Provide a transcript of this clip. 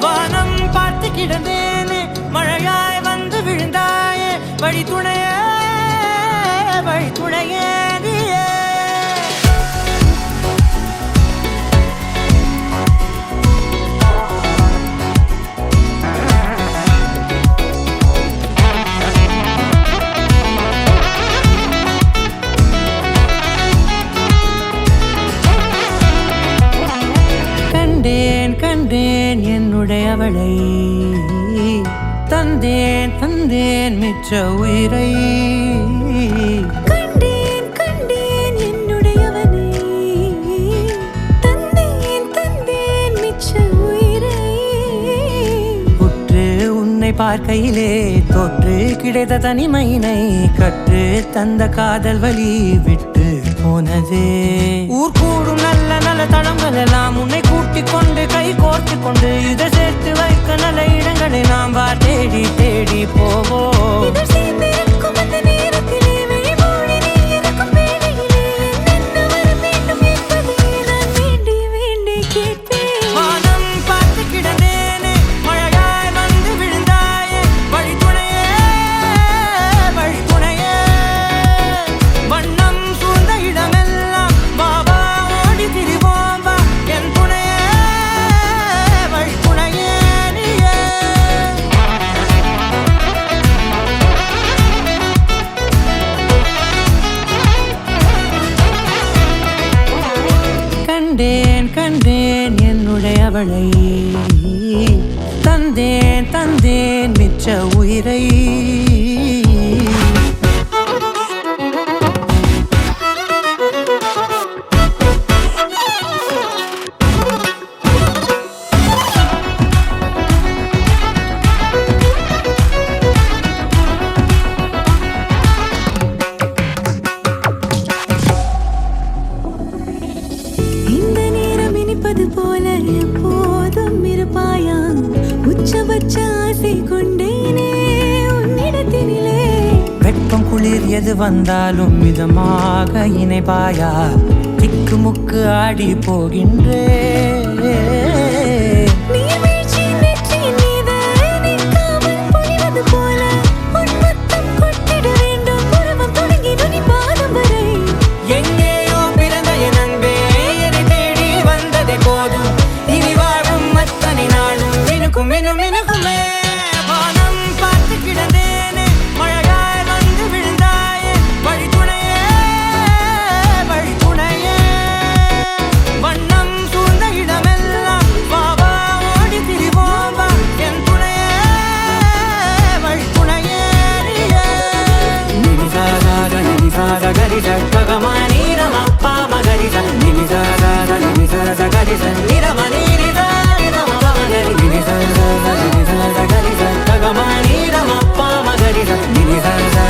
வானம் பார்த்து கிடந்தேனே மழையாய் வந்து விழுந்தாயே வழி துணையே வழி துணையே கண்டேன் என்னுடையவளை. தந்தேன் தந்தேன் மிச்ச உயிரை. கண்டேன் கண்டேன் என்னுடையவனை. தந்தேன் தந்தேன் மிச்ச உயிரை. உற்று உன்னை பார்க்கையிலே தொற்று கிடைத்த தனிமையினை கற்று தந்த காதல் வழி விட்டு போனதே. ஊர் கூடும் நல்ல நல்ல தளங்கள் எல்லாம் உன்னை கூட்டிக் கொண்டு கை கோர்த்து கொண்டு கண்டேன் கண்டேன் என்னுடையவளை. தந்தேன் தந்தேன் மிச்ச உயிரை. உச்சபட்ச ஆசை கொண்டேனே உன்னிடத்தினிலே. வெப்பம் குளிர் எது வந்தாலும் மிதமாக இணைப்பாயா? திக்கு முக்கு ஆடி போகின்றே. மினுகுமே வானம் பார்த்து கிடந்தேனே மழகாய் வந்து விழுந்தாயே வழி துணையே வழி துணையே வண்ணம் சூழ்ந்த இடமெல்லாம் பாபா ஓடி திரிவோம் என் துணையே வழி துணையே நிமிசாதார நிரமணி 君さん